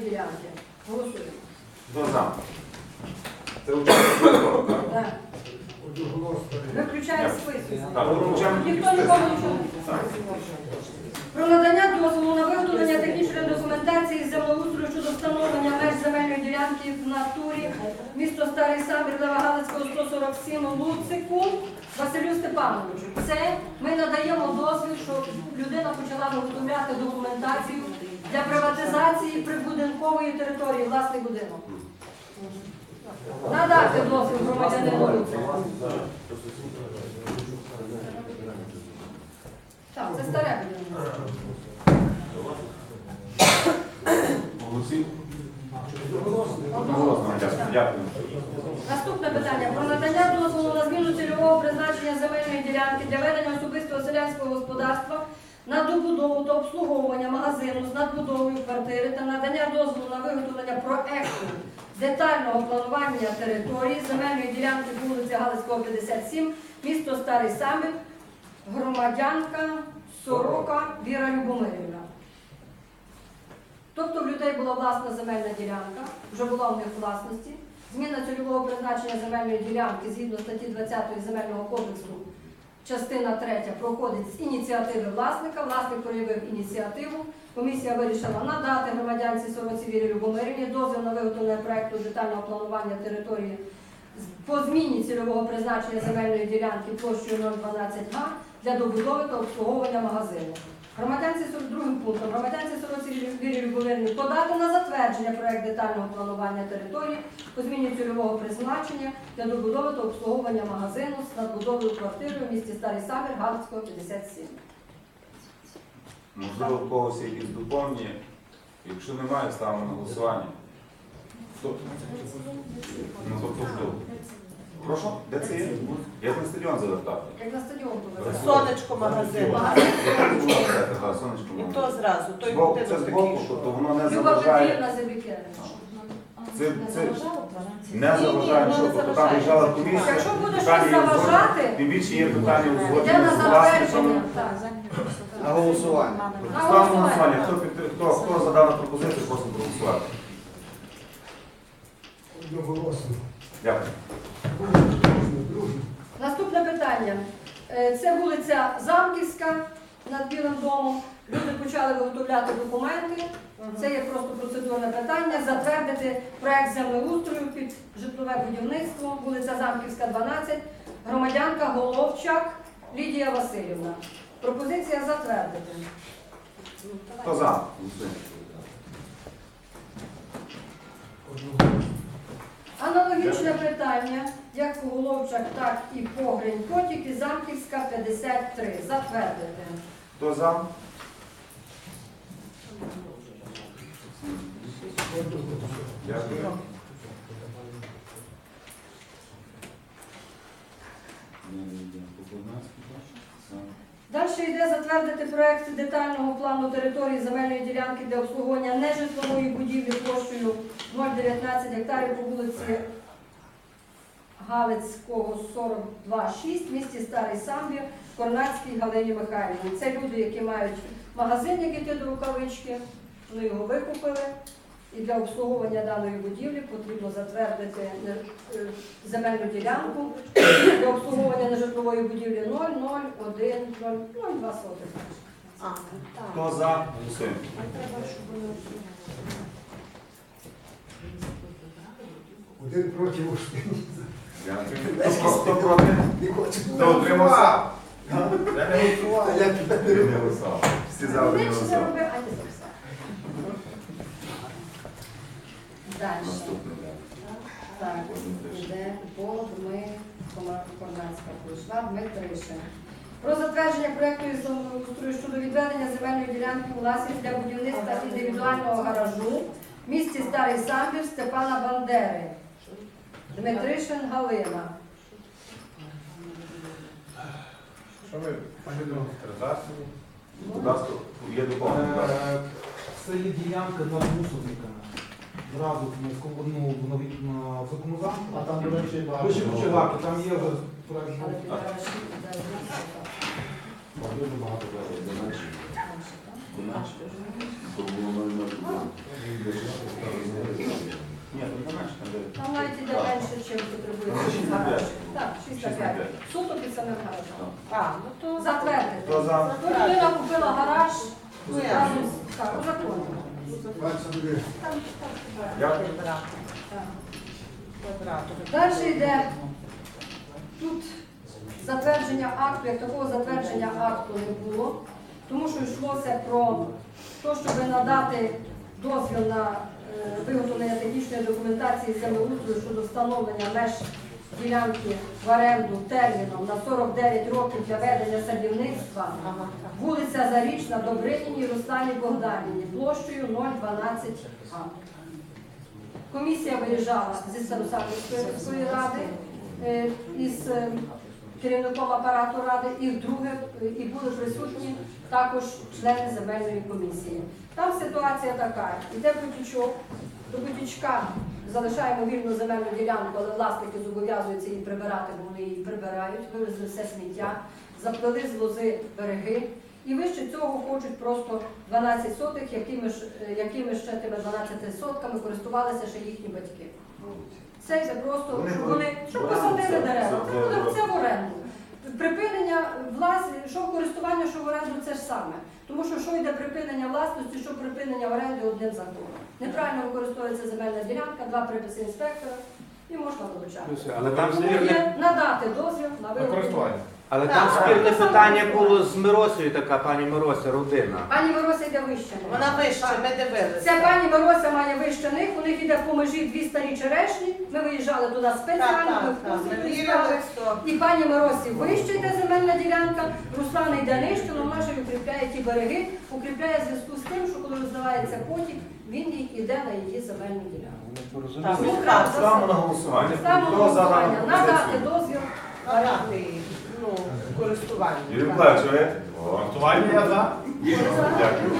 ділянки. Голосуємо. Хто за? Це учасник вибору, так? Так. Виключає Дякую. список. Так, ми вручаємо Ніхто нікому нічого. Так. Про надання дозволу на виготовлення технічної документації з землеустрою щодо встановлення меж земельної ділянки в натурі місто Старий Самбір Лева Галицького 147 Луцику Василю Степановичу. Це ми надаємо дозвіл, щоб людина почала виготовляти документацію для приватизації прибудинкової території, власний будинок. Надати дозвіл громадянину. Так, це старе. Дякую. Наступне питання про надання дозволу на зміну цільового призначення земельної ділянки для ведення особистого селянського господарства на добудову та обслуговування магазину з надбудовою квартири та надання дозволу на виготовлення проекту детального планування території земельної ділянки вулиці Галицького 57, місто Старий Самбір, громадянка Сорока Віра Любомирівна. Тобто в людей була власна земельна ділянка, вже була в них власності. Зміна цільового призначення земельної ділянки згідно статті 20 Земельного кодексу, частина 3 проходить з ініціативи власника. Власник проявив ініціативу. Комісія вирішила надати громадянці Сороці Вірі Любомирівні дозвіл на виготовлення проекту детального планування території по зміні цільового призначення земельної ділянки площею 012 га для добудови та обслуговування магазину. Громадянці 42 пунктом громадянці Сороці Вірі Любомирівні подати на затвердження проект детального планування території по зміні цільового призначення для добудови та обслуговування магазину з надбудовою квартирою в місті Старий Самір Галицького 57. Можливо, в когось якісь доповнення. Якщо немає, ставимо на голосування. Хто? Ну, тобто хто? Прошу? Де це є? Я на стадіон завертав. Як на стадіон буде. Сонечко магазин. Сонечко. І то зразу, той Збоку, це такий, що... воно не Люба заважає. Петрівна. Це, це не заважає, що тобто там заважає. лежала комісія. Якщо буде питання щось є заважати, Тим більше є питання Йде узгодження на з власником. затвердження. Так. На голосування. На Ставимо на голосування. Хто, підтри- хто, хто за дану пропозицію, прошу проголосувати. Одноголосно. Дякую. Наступне питання. Е, Це вулиця Замківська над Білим домом. Люди почали виготовляти документи. Це є просто процедурне питання. Затвердити проект землеустрою під житлове будівництво, вулиця Замківська, 12, громадянка Головчак Лідія Васильівна. Пропозиція затвердити. Хто за? Аналогічне питання, як у Головчак, так і Погрень Котик і Замківська 53. Затвердити. Хто за? Дякую. Далі йде затвердити проект детального плану території земельної ділянки для обслуговування нежитлової будівлі площею 0,19 гектарів по вулиці Галицького 42,6 в місті Старий Самбір Корнацькій Галині Михайлівні. Це люди, які мають магазин, як іти до рукавички, вони його викупили. І для обслуговування даної будівлі потрібно затвердити е, земельну ділянку для обслуговування нежитлової будівлі 00102 сотих. Хто за? Голосуємо. Один проти Дякую. Хто, проти? Не хочу. Хто утримався? Я не Я Я не голосував. Всі за один голосував. роби, а не за все. Далі. Наступний. Так, іде Бог, ми, Корнацька прийшла, Дмитришин. Про затвердження проєкту із землеустрою щодо відведення земельної ділянки власність для будівництва індивідуального гаражу в місті Старий Самбір Степана Бандери. Дмитришин Галина. Що ми реалізацію? Будь ласка, є доповнення. Е, Це є ділянка над мусорниками зразу ну, на Фокунзан. А там, до речі, багато. Вище Кучегаки, там є вже проект. не багато проєктів. Там навіть іде менше, чим потребується. Так, 65. Суто під самим гаражом. А, ну то затвердити. Людина купила гараж, ну, так, узаконено. Далі йде тут затвердження акту, як такого затвердження акту не було, тому що йшлося про те, щоб надати дозвіл на е, виготовлення технічної документації землеустрою щодо встановлення меж ділянки в оренду терміном на 49 років для ведення садівництва. Вулиця Зарічна, Добриніній, Руслані Богданівні, площею 012 А. Комісія виїжджала зі Старосамівської міської ради е, із е, керівником апарату ради, і вдруге і були присутні також члени земельної комісії. Там ситуація така: йде потічок, до потічка залишаємо вільну земельну ділянку, але власники зобов'язуються її прибирати, бо вони її прибирають, вивезли все сміття, заплели з лози береги. І вище цього хочуть просто 12 сотих, якими е, якими ще тими 12 сотками користувалися ще їхні батьки. Це йде просто, щоб вони щоб посадили дерева. це- Це в оренду. Припинення власні, що в користування, що в оренду, це ж саме. Тому що що йде припинення власності, що припинення в оренді одним законом. Неправильно використовується земельна ділянка, два приписи інспектора і можна долучати. Але там Тому спірне, є надати дозвіл на користування. але Так, там так. спірне питання було з Миросою, така пані Мирося, родина. Пані Мирося йде вище. Вона вище, ми дивилися. Ця пані Мирося має вище них, у них йде по межі дві старі черешні. Ми виїжджали туди Так, спеціально, ми так, так. Ми вірили, що І пані Миросі вище йде земельна ділянка, Руслана йде нижче, але вона ще укріпляє ті береги, укріпляє в зв'язку з тим, що коли роздавається потік, він їй йде на її земельну ділянку. Так, Ну, так, так, Ставимо на голосування. Ставимо дану голосування, надати дозвіл. надати ну, користування. Юрій Миколаївич, ви? Користування я за. Дякую.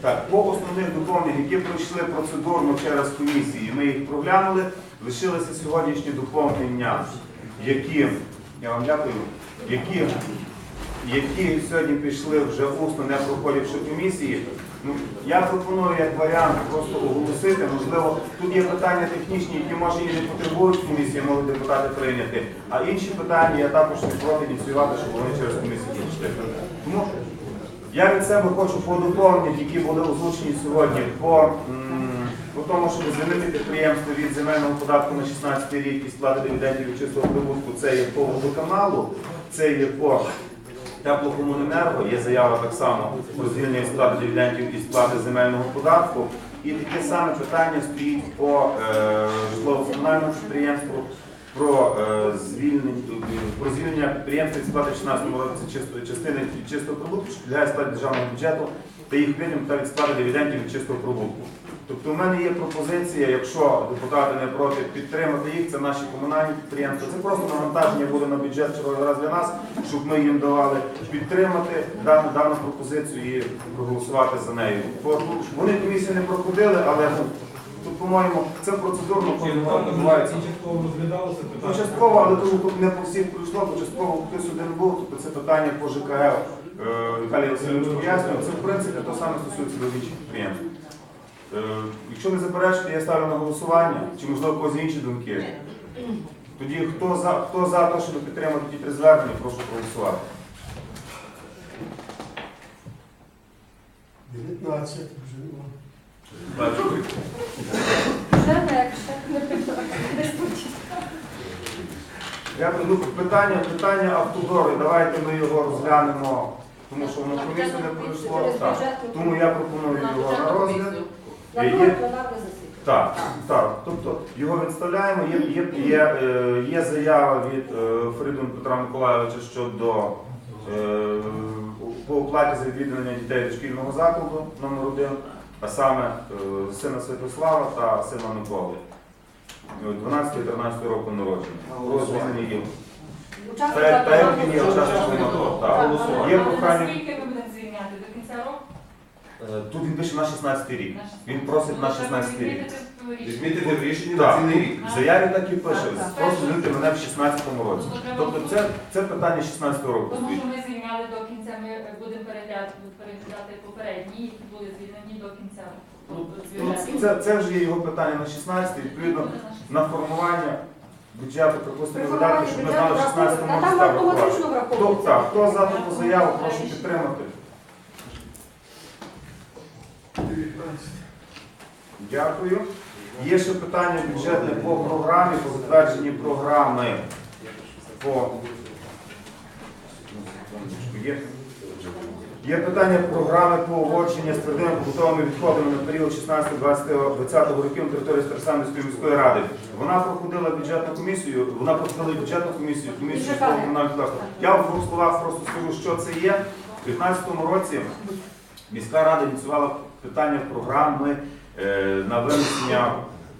Так, по основних доповненнях, які пройшли процедурно через комісії, ми їх проглянули, лишилися сьогоднішні доповнення, які, я вам дякую, які, які сьогодні пішли вже усно, не проходивши комісії. Ну, я пропоную як варіант просто оголосити, можливо, тут є питання технічні, які може і не потребують комісії, можуть депутати прийняти. А інші питання я також не проти ініціювати, щоб вони через комісію пройшли. Тому я від себе хочу по доповненнях, які були озвучені сьогодні, по, по тому, щоб звільнити підприємство від земельного податку на 16 рік і сплати дивідендів від чистого прибутку, це є по водоканалу, це є по теплокомуненерго, є заява так само про звільнення сплати дивідендів і сплати земельного податку. І таке саме питання стоїть по е, житлово-комунальному підприємству про е, звільнення про звільнення підприємства від сплати в 16 році чистої частини чистого прибутку, що підлягає державного бюджету та їх видім та від сплати дивідендів від чистого прибутку. Тобто у мене є пропозиція, якщо депутати не проти підтримати їх, це наші комунальні підприємства. Це просто навантаження буде на бюджет черговий раз для нас, щоб ми їм давали підтримати дану, дану пропозицію і проголосувати за нею. Вони комісію не проходили, але ну, тут, по-моєму, це процедурно відбувається. Частково розглядалося Ну, частково, але тому тут не по всіх пройшло, бо частково хтось один був, тобто це питання по ЖКГ е, Віталій Васильович пояснював. Це в принципі те саме стосується до інших підприємств. Е, Якщо не заперечите, я ставлю на голосування, чи можливо когось інші думки. Тоді хто за хто за те, щоб підтримати ті три звернення, прошу проголосувати. 19 вже. спочатку. Дякую. Ну, питання, питання автодори. Давайте ми його розглянемо, тому що воно комісію не пройшло. Тому я пропоную його на розгляд. На Є- пленарне засідання. Так, так. Тобто його відставляємо. Є, є, є, е, є заява від е, Фридун Петра Миколайовича щодо е, по оплаті за відвідування дітей дошкільного закладу номер 1 а саме е, сина Святослава та сина Миколи. 12-13 року народження. Про звільнення їх. Учасник Та та як він є АТО. учасником АТО. Так. Є прохання. Скільки ви будете звільняти? До кінця року? Е, Тут він пише на 16 рік. Він просить на 16 рік. Візьміть в рішенні Так. на цілий рік. В заяві так і пише. Так, так. Просто звільнити мене в 16-му році. Тобто це, це питання 16-го року Тому стоїть. що ми звільняли до кінця, ми будемо переглядати, переглядати попередні, які були звільнені до кінця. Ну, Це, це вже є його питання на 16 відповідно на формування бюджету, припустимо, При видатки, щоб ми знали 16 враховується. Та році там автоматично Хто, враховується. так, хто за таку заяву, прошу підтримати. 19. Дякую. Є ще питання бюджетне по програмі, по затвердженні програми по Є. Є питання програми по поводження з твердими побутовими відходами на період 16-20 років на території Старосамівської міської ради. Вона проходила бюджетну комісію, вона проходила бюджетну комісію, комісію комунального господарства. Я в двох словах просто скажу, що це є. У 2015 році міська рада ініціювала питання програми е, на винесення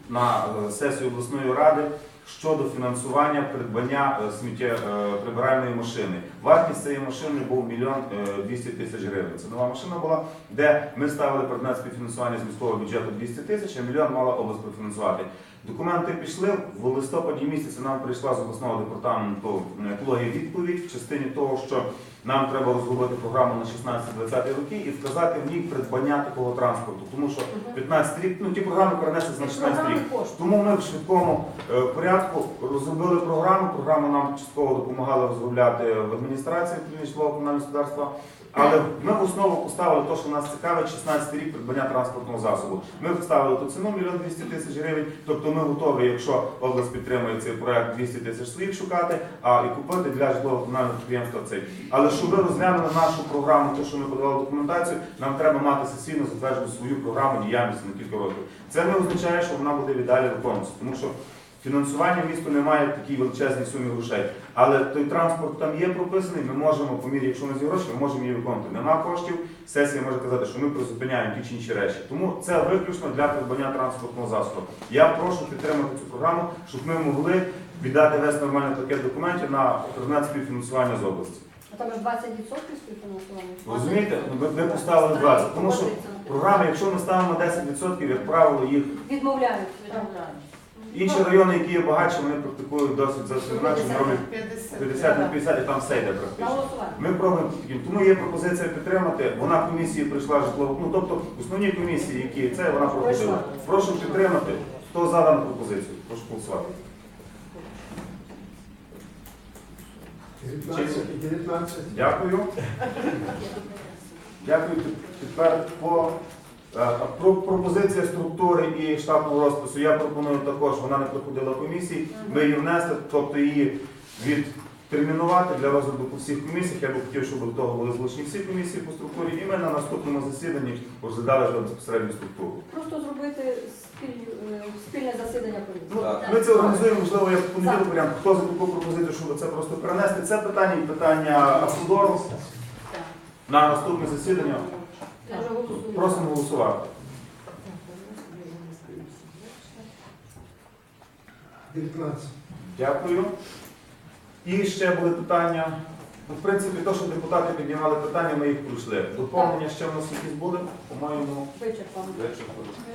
на е, сесію обласної ради щодо фінансування придбання сміттєприбиральної е, прибиральної машини. Вартість цієї машини був мільйон двісті 200 тисяч гривень. Це нова машина була, де ми ставили предмет співфінансування з міського бюджету 200 тисяч, а мільйон мала область профінансувати. Документи пішли в листопаді місяці. Нам прийшла з обласного департаменту екології відповідь в частині того, що нам треба розробити програму на 16-20 роки і вказати в ній придбання такого транспорту, тому що 15 рік, ну ті програми перенесли на 16 рік. Тому ми в швидкому е, порядку розробили програму. Програму нам частково допомагали розробляти в адміністрації комунального господарства. Але ми в основу поставили те, що нас цікавить 16 рік придбання транспортного засобу. Ми вставили ту ціну мільйон 200 тисяч гривень. Тобто ми готові, якщо область підтримує цей проект 200 тисяч своїх шукати, а і купити для житлового комунального підприємства цей. Але щоб ви розглянули нашу програму, те, що ми подавали документацію, нам треба мати сесійно затверджену свою програму діяльності на кілька років. Це не означає, що вона буде віддалі виконуватися, тому що фінансування місто не має такій величезній сумі грошей. Але той транспорт там є прописаний, ми можемо, по мірі, якщо у нас є гроші, ми можемо її виконувати. Нема коштів, сесія може казати, що ми призупиняємо ті чи інші речі. Тому це виключно для придбання транспортного засобу. Я прошу підтримати цю програму, щоб ми могли віддати весь нормальний пакет документів на предмет співфінансування з області. А там ж 20% співфінансування. Розумієте? Ми, ми поставили 20, тому що програми, якщо ми ставимо 10%, як правило, їх Відмовляють. Інші райони, які є багатші, вони практикують досить за інакше роблять 50 на 50 і все йде практично. Ми пробуємо таким. Тому є пропозиція підтримати. Вона в комісії прийшла житлово. Ну тобто основні комісії, які це вона проходила. Прошу підтримати. Хто за дану пропозицію? Прошу голосувати. 19 Дякую. Дякую. Тепер по про пропозиція структури і штатного розпису. Я пропоную також. Вона не проходила комісії. Ми її внесли, тобто її відтермінувати для розгляду по всіх комісіях. Я би хотів, щоб до того були залучені всі комісії по структурі, і ми на наступному засіданні розглядали вже безпосередню структуру. Просто зробити е, спільне засідання комісії. Ну, ми це організуємо, можливо, як понеділок варіант. Хто за таку пропозицію, щоб це просто перенести? Це питання і питання Автодору на наступне засідання. Просимо голосувати. Дякую. І ще були питання. Ну, в принципі, то, що депутати піднімали питання, ми їх пройшли. Доповнення ще в нас якісь були, по-моєму, Вичерпано.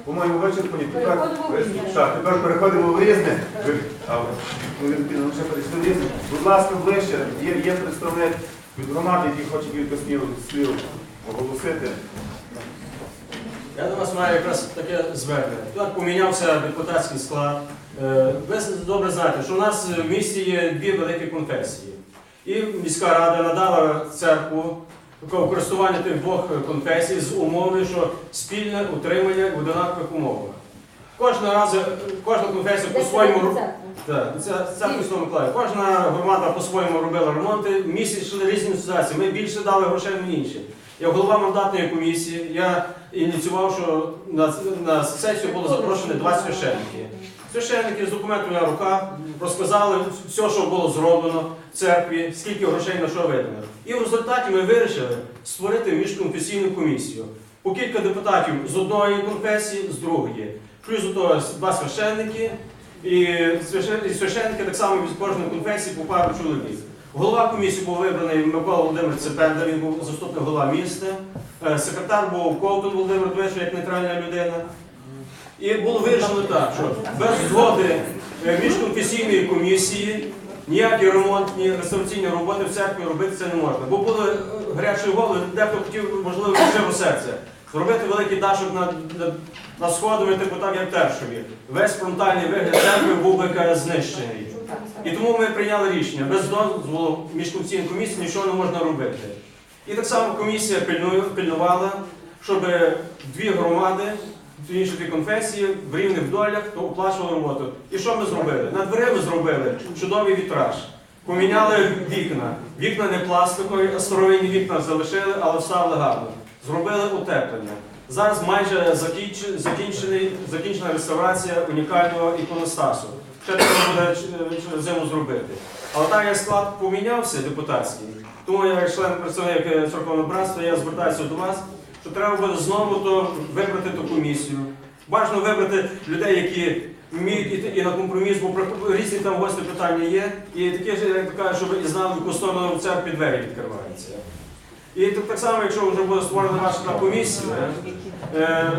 по-моєму, вичерпані. Тепер, Переходимо в різне. так, тепер переходимо в різне. Ви- а, ви, Валентина, ми ще перейшли в різне. Будь ласка, ближче. Є, є представник від громади, який хоче кілька слів, слів оголосити. Я до вас маю якраз таке звернення. Так помінявся депутатський склад. Е, Ви добре знаєте, що у нас в місті є дві великі конфесії. І міська рада надала церкву користування тих двох конфесій з умовою, що спільне утримання в однакових умовах. Кожна раз, кожна конфесія по своєму ру- так, це церква Святого Кожна громада по-своєму робила ремонти. В місті йшли різні ситуації. Ми більше дали грошей на інші. Як голова мандатної комісії, я ініціював, що на, на сесію було запрошено два священники. Священники з документом на руках розказали все, що було зроблено в церкві, скільки грошей на що видано. І в результаті ми вирішили створити міжконфесійну комісію. По кілька депутатів з одної конфесії, з другої. Плюс до того два священники, і священники так само від кожної конфесії по пару чоловік. Голова комісії був вибраний Микола Володимир Цепенда, він був заступник голова міста. Е, Секретар був Ковтун Володимир Дмитрович, як нейтральна людина. І було вирішено так, що без згоди е, міжконфесійної комісії ніякі ремонтні реставраційні роботи в церкві робити це не можна. Бо були е, гарячі голови, дехто хотів, можливо, живо серце. Зробити великий дашок над, над, над сходами, типу так, як Тершові. Весь фронтальний вигляд церкви був би знищений. І тому ми прийняли рішення, без дозволу міжкомісійної комісії нічого не можна робити. І так само комісія пильнувала, щоб дві громади, інші дві конфесії в рівних долях то оплачували роботу. І що ми зробили? Над дверима зробили чудовий вітраж. Поміняли вікна. Вікна не пластикові, а старовинні вікна залишили, але вставили гарно. Зробили утеплення. Зараз майже закінчена реставрація унікального іконостасу. Ще треба буде зиму зробити. Але так як склад помінявся депутатський, тому я як член представник е, церковного братства, я звертаюся до вас, що треба буде знову то вибрати ту комісію. Бажано вибрати людей, які вміють іти і на компроміс, бо різні там гості питання є. І таке ж, як кажуть, щоб і знали, в яку сторону в церкві двері відкриваються. І так, само, якщо вже буде створена ваша комісія, е,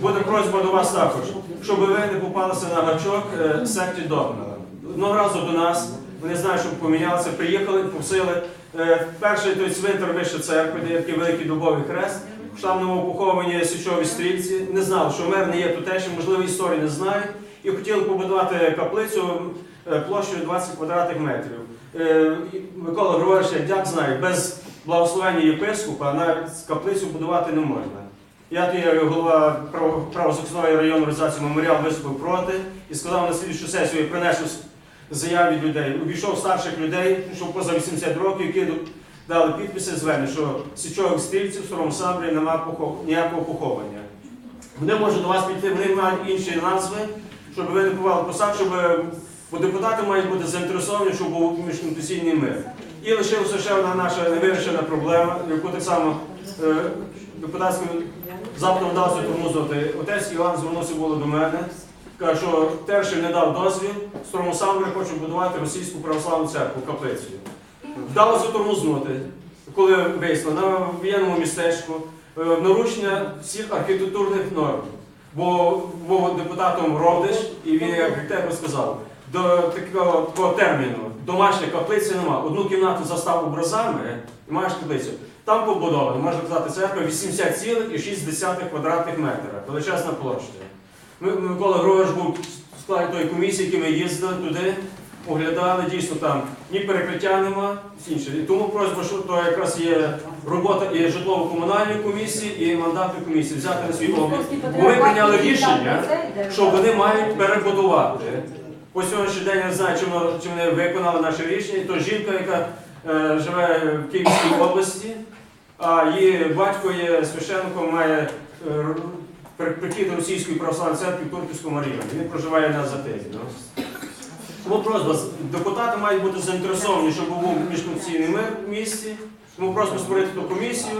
буде просьба до вас також, щоб ви не попалися на гачок е, секті Догмана. Одного разу до нас, вони знають, що помінялися, приїхали, просили. Е, перший той цвинтар вище церкви, де є такий великий дубовий хрест. В штабному похованні січові стрільці. Не знали, що мер не є тутешнім, можливо, історії не знають. І хотіли побудувати каплицю е, площею 20 квадратних метрів. Е, Микола Григорович, як знає, без благословення єпископа навіть каплицю будувати не можна. Я тоді голова право- правозахисної районної організації меморіал виступив проти і сказав на слідчу сесію, я принесу заяв людей. Обійшов старших людей, що поза 80 років, які дали підписи звернення, що січових стрільців в старому самбрі немає ніякого поховання. Вони можуть до вас піти, вони мають інші назви, щоб ви не бували посад, щоб бо депутати мають бути заінтересовані, щоб був міжконфесійний мир. І лишилася ще одна наша невирішена проблема, яку так само е, депутатським запитом вдалося тормознути. Отець Іван звернувся було до мене. Каже, що Тершин не дав дозвіл, в Старому Самборі хочуть будувати російську православну церкву, каплицю. Вдалося тормознути, коли вийшло на воєнному містечку е, нарушення всіх архітектурних норм. Бо був депутатом Родиш, і він, як тебе сказав, до такого, такого терміну домашня каплиця нема. Одну кімнату застав образами і маєш каплицю. Там побудовано, можна казати, церква 80,6 квадратних метра, величезна площа. Ми- Микола Григорович був в складі тої комісії, які ми їздили туди, оглядали, дійсно там ні перекриття нема, все інше. І тому просьба, що то якраз є робота і житлово-комунальної комісії, і мандатної комісії взяти на свій облік. Ми прийняли рішення, що вони мають перебудувати. По сьогоднішній день я не знаю, чи вони виконали наше рішення. То жінка, яка е, живе в Київській області, а її батько є священником, має е, прихід російської православної церкви в Турківському районі. Він проживає на Затизі. Тому просьба, депутати мають бути заінтересовані, щоб був міжконфесійний мир в місті. Тому просимо створити ту комісію.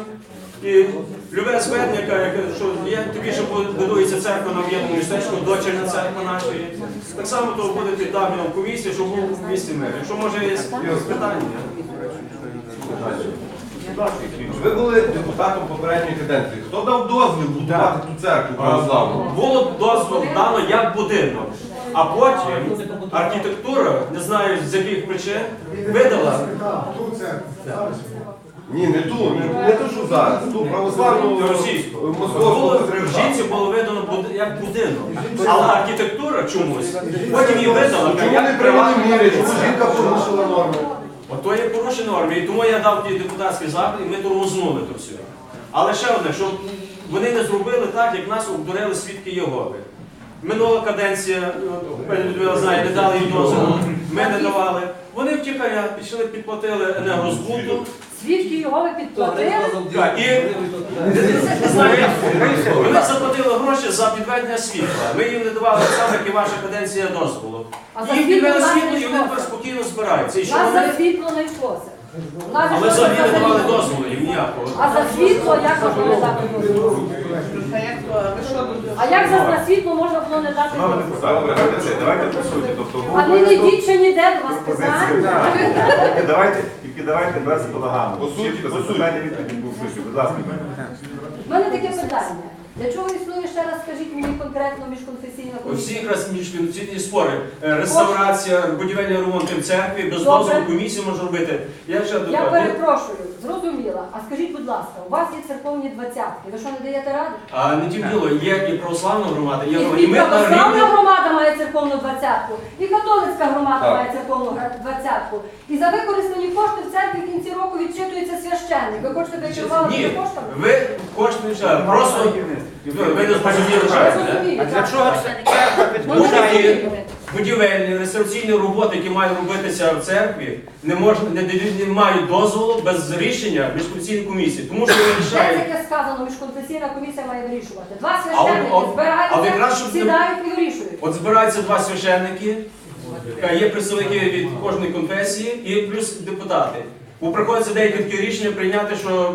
І любе звернення, яке, що є, тобі ще будується церква на воєнному містечку, дочерня церква нашої. Так само то буде піддавлено в комісії, щоб був в місті мир. Якщо може є питання. Ви були депутатом попередньої каденції. Хто дав дозвіл будувати ту церкву православну? Було дозвіл дано як будинок, а потім архітектура, не знаю з яких причин, видала. Ні, не ту, не, не ту, що зараз. Ту православну Російську. московську Було, жінці було видано як будинок. Але архітектура чомусь потім її видала Чому як не прийняли приватний міри? Чому жінка порушила норми? Ото є порушення норми, і тому я дав ті депутатський запит, і ми тормознули то все. Але ще одне, що вони не зробили так, як нас обдурили свідки Єгови. Минула каденція, пані Людмила знає, не дали їм дозволу, ми не давали. Вони втікаря пішли, підплатили енергозбуту. Звідки його ви підплатили? Так, І вони заплатили гроші за підведення світла. Ми їм не давали так як і ваша каденція дозволу. А за Їм світло підвели нас світло, не і вони спокійно збираються. І що вони? за світло не вкосить. Але не взагалі не давали дозволу їм ніякого. А за світло як можна не дати дозволу? А ви як за за світло можна було не дати дозволу? давайте по суті. Тобто, А не йдіть ще ніде до вас питання. Давайте, тільки давайте без балагану. По суті, по суті. Будь ласка. У мене таке питання. Для чого існує ще раз, скажіть мені конкретно міжконфесійна комісія? якраз міжконфесійні спори. Е, Реставрація, будівельні ремонти в церкві, без Добре. дозволу комісії може робити. Я ще Я перепрошую, зрозуміла. А скажіть, будь ласка, у вас є церковні двадцятки. Ви що не даєте ради? А не тим діло, є і православна громада, є І, і ми на православна рівні. громада має церковну двадцятку, і католицька громада Так. має церковну гра- двадцятку. І за використані кошти в церкві в кінці року відчитується священник. Ви хочете ви керували Ні, коштами? ви кошти не вчали, просто ви не зрозуміли, А для чого церква Ну, підключає? будівельні, реставраційні роботи, які мають робитися в церкві, не можна не, не, не мають дозволу без рішення міжконфесійної комісії, тому що ви Де таке сказано, міжконфесійна комісія має вирішувати. Два А священники але збираються, не- сідають і вирішують. От збираються два священники, е, є представники від кожної конфесії і плюс депутати. Бо приходиться деякі такі рішення прийняти, що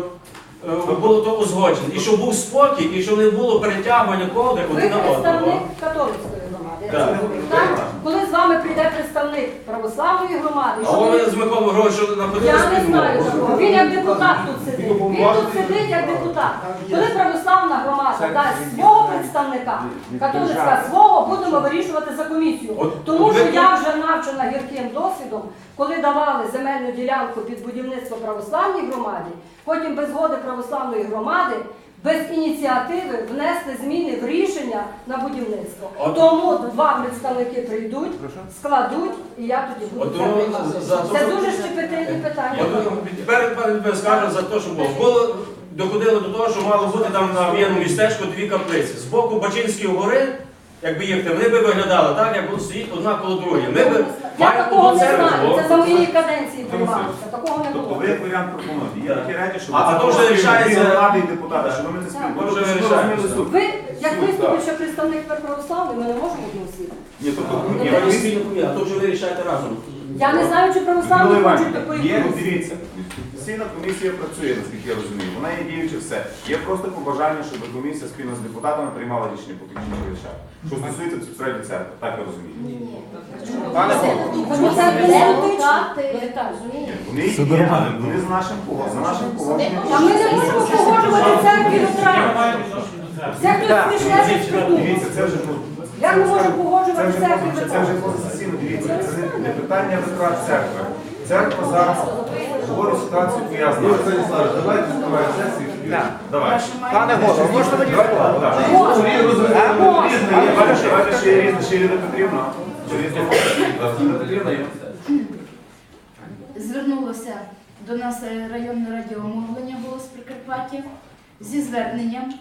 було то узгоджено. І щоб був спокій, і щоб не було перетягування ковдри один на одного. Так. Коли з вами прийде представник православної громади, А що вони з Миколою Григоровичем знаходилися Я не знаю такого. Він як депутат тут сидить. Він тут сидить як депутат. Коли православна громада дасть свого представника, католицька свого, будемо вирішувати за комісію. От Тому що я вже навчена гірким досвідом, коли давали земельну ділянку під будівництво православній громаді, потім без згоди православної громади. Без ініціативи внесли зміни в рішення на будівництво. От- Тому два представники прийдуть, складуть, і я тоді буду От це тому приймати. за- Це дуже щепетильні питання. От тепер пан Дмитро скаже за те, що було. Було доходило до того, що мало бути там на воєнному містечку дві каплиці. З боку Бачинської гори, якби їхати, вони би виглядали так, як от стоїть одна коло другої. Ми би Я такого одну не знаю. Це за моєї каденції приймалося. Такого не Тобто було. ви як варіант пропонуєте. Є такі речі, що А- а то вже рішається- влади і депутати, що ми То вже щоб ви рішається. розуміли суть. Ви, як виступивши представник православний, ми не можемо односити. Ні, тобто, Ну, ні, ви а то вже ви рішаєте разом. Я не знаю, чи православні хочуть такої Є, ну, комісії. дивіться, конституційна комісія працює, наскільки я розумію. Вона є діюча все. Є просто побажання, щоб комісія спільно з депутатами приймала рішення по технічних речах. Що стосується безпосередньо церкви, так я розумію. Пане голово, це не політично. Вони є, але вони з нашим погодом, за нашим погодженням. Та ми не можемо погоджувати церкві лютеран. Це хтось смішне щось придумав. Дивіться, це вже ну, ми можемо це погоджувати вже церкві поза- це вже лютеран? позасесійно. Дивіться, це не- не питання витрат церкви. Церква зараз говорить ситуацію Ігор пояснює. Станіславович, давайте збираємо сесію. Так. Давай. Пане голово, можна мені слово? Давайте ще- різне, ще Ірина Петрівна. Ще. Ірина Петрівна є. Звернулося до нас районне радіомовлення «Голос Прикарпаття» зі зверненням,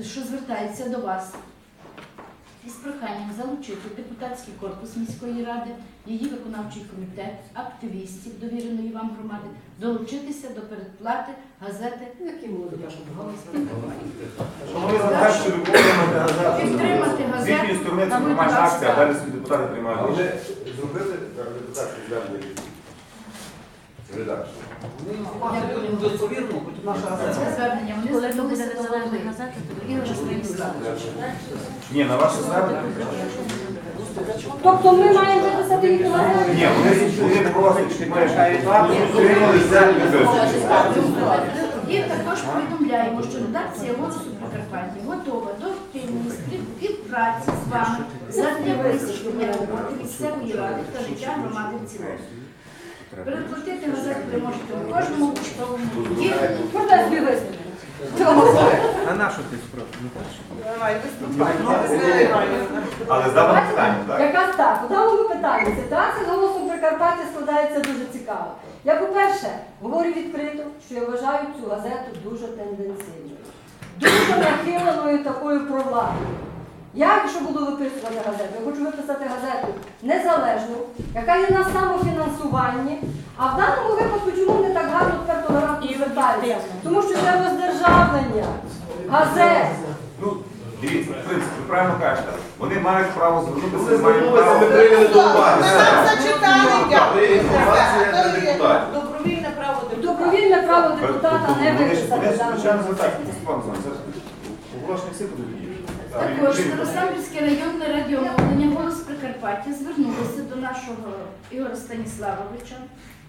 е, що звертається до вас із проханням залучити депутатський корпус міської ради, її виконавчий комітет, активістів довіреної вам громади, долучитися до передплати газети, Які молоді, підтримати газету. на нормальна акція, а далі депутати приймають вони зробили депутатські звернення? Редакцію. Хоч наша звернення вони звернулися. Ні, на ваше звернення. Тобто ми маємо виписати їх на газеті? Ні, вони, вони просять, щоб ми підтримали І також повідомляємо, що редакція «Голосу Прикарпаття» готова до активної співпраці з вами задля висвітлення роботи місцевої ради та життя громади в цілому. Переплатити газету ви можете в кожному поштовому відділенні. Можна собі виступлю? А на що ти спробуєш? Давай, виступай. Ну. Але здавати питання, так? Якраз так, у даному питанні ситуація з голосом Прикарпаття складається дуже цікаво. Я, по-перше, говорю відкрито, що я вважаю цю газету дуже тенденційною, дуже нахиленою такою провладною. Я, якщо буду виписувати газету, я хочу виписати газету незалежну, яка є на самофінансуванні, а в даному випадку чому не так гарно тепер толерантно звертаються? Тому що це роздержавлення газет. Ну, дивіться, в принципі, ви правильно кажете. Вони мають право Вони звернутися, мають звернулися, ми право. прийняли до уваги. Нам зачитали, дякую. інформація для депутатів. Добровільне право депутата. Добровільне право депутата не виписати. вони ж, звичайно звертаються. Це Степан Олександрович, це всі. Так, Також Старосамбірське районне радіомовлення «Голос Прикарпаття» звернулося до нашого Ігоря Станіславовича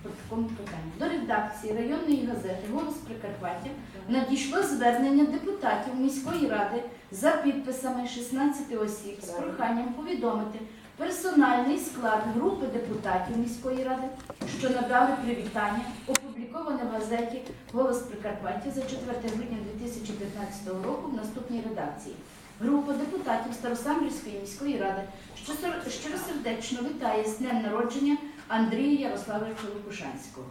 по такому питанню. До редакції районної газети Голос Прикарпаття надійшло звернення депутатів міської ради за підписами 16 осіб з проханням повідомити персональний склад групи депутатів міської ради, що надали привітання, опубліковане в газеті Голос Прикарпаття за 4 грудня 2015 року в наступній редакції. Група депутатів Старосамбірської міської ради щиросердечно вітає з днем народження Андрія Ярославовича Лукушанського.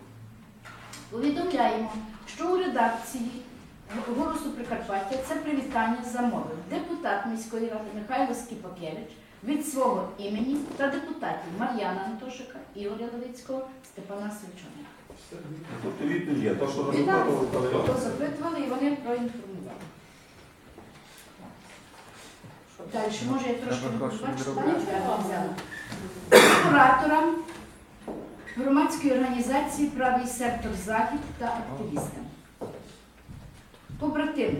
Повідомляємо, що у редакції Голосу Прикарпаття це привітання замовив депутат міської ради Михайло Скіпакевич від свого імені та депутатів Мар'яна Антошика, Ігоря Левицького, Степана Свічоника. Тобто відповідь є, то, що запитували, запитували і вони проінформували. Далі, може я трошки не побачу, відробляти. взяла. Кураторам громадської організації Правий сектор Захід та активістам. Побратими,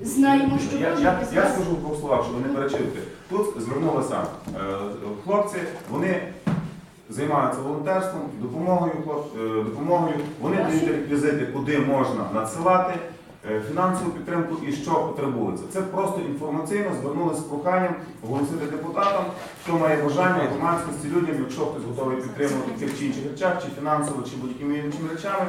знаємо, що Я, я, я скажу в двох словах, щоб не перечити. Тут звернулися е, хлопці, вони займаються волонтерством, допомогою, хлоп- е, допомогою. Вони дають реквізити, куди можна надсилати фінансову підтримку і що потребується. Це просто інформаційно звернулися з проханням оголосити депутатам, хто має бажання громадськості людям, якщо хтось готовий підтримувати тих чи інших речах, чи фінансово, чи будь-якими іншими речами.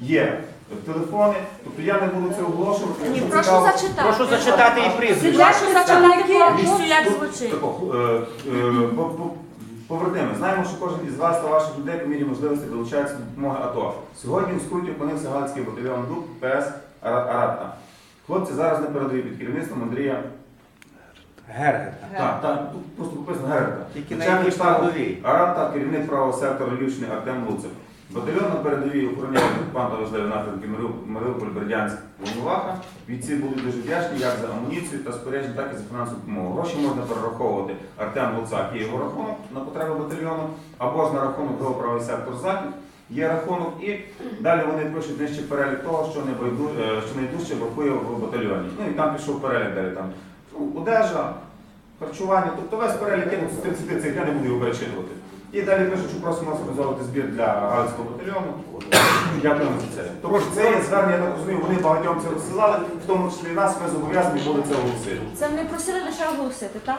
Є телефони, тобто я не буду це оголошувати. Ні, якщо прошу цікаво. зачитати. Прошу зачитати і прізвище. Прошу зачитати повністю, як звучить. Тако, е, е, по- по- Побратими, знаємо, що кожен із вас та ваших людей по мірі можливості долучається до допомоги АТО. Сьогодні в скруті опинився Галицький батальйон ДУП ПС Ара- Хлопці зараз не передають під керівництвом Андрія. Гергета. Так, так, тут просто написано Герета. Тільки на якій. Аратта, керівник правого сектору Львівщини Артем Луцев. Батальйон на передовій охороняє окупанта важливі напрямки Маріуполь, Бердянськ, Волноваха. Бійці будуть дуже вдячні як за амуніцію та спорядження, так і за фінансову допомогу. Гроші можна перераховувати Артем Луцак і його рахунок на потреби батальйону, або ж на рахунок ГО правий сектор Захід. Є рахунок, і далі вони пишуть нижче перелік того, е, що найдужче бракує в батальйоні. Ну і там пішов перелік далі там ну, одежа, харчування, тобто весь перелік з 30 цих я не буду його перечитувати. І далі пишуть, що просимо організовувати збір для Галицького батальйону. Дякуємо за це. Тому що це є звернення, я так розумію, вони багатьом це розсилали, в тому числі нас, ми зобов'язані були це оголосити. Це не просили лише оголосити, так?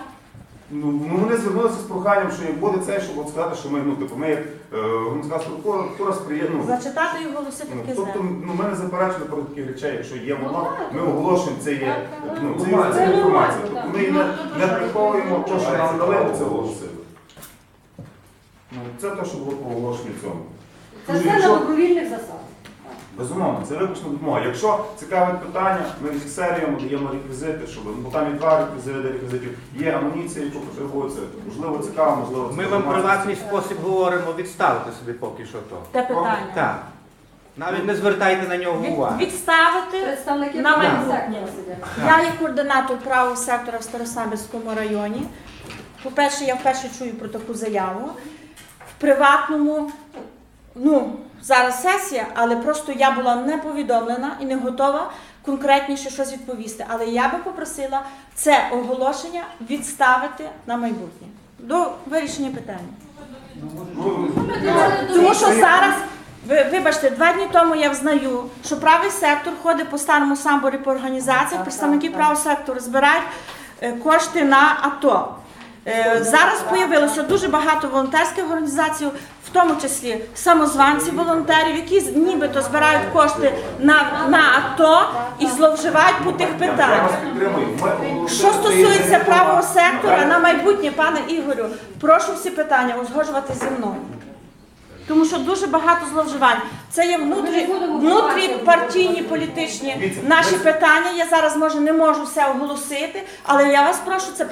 Ну, ну, вони звернулися з проханням, що як буде це, щоб от сказати, що ми, ну, типу, ми як е, громадська структура, структура сприяє. Ну, Зачитати і оголосити Ну, таке тобто, ну, ми не заперечили проти таких речей, якщо є Ну, воно, ми оголошуємо, це є, ну, це, є- це є інформація. Тобто ми Ну, не, не приховуємо, то, що нам дали, Це це оголосили. Ну, це те, що було по оголошенню цьому. Це Дуже, все на якщо- добровільних засадах. Безумовно, це виключно допомога. Якщо цікавить питання, ми фіксуємо, даємо реквізити, щоб ну, бо там є два реквізити реквізитів. Є амуніція, яку потребується. Можливо, цікаво, можливо, Ми вам в приватний спосіб говоримо відставити собі поки що то. Те питання. Так. Навіть не звертайте на нього Від- уваги. Відставити. Представники На сектора сидять. Я є координатор правого сектора в Старосамбірському районі. По-перше, я вперше чую про таку заяву. В приватному, ну, зараз сесія, але просто я була не повідомлена і не готова конкретніше щось відповісти. Але я би попросила це оголошення відставити на майбутнє до вирішення питання. Тому що зараз, ви, вибачте, два дні тому я взнаю, що правий сектор ходить по старому самборі по організаціях, представники правого сектору збирають е, кошти на АТО. Е, Зараз з'явилося дуже багато волонтерських організацій, в тому числі самозванці волонтерів, які нібито збирають кошти на, на АТО і зловживають по тих питаннях. Що стосується правого сектора на майбутнє, пане Ігорю, прошу всі питання узгоджувати зі мною. Тому що дуже багато зловживань. Це є внутрі, внутріпартійні політичні наші питання. Я зараз може не можу все оголосити, але я вас прошу це питання.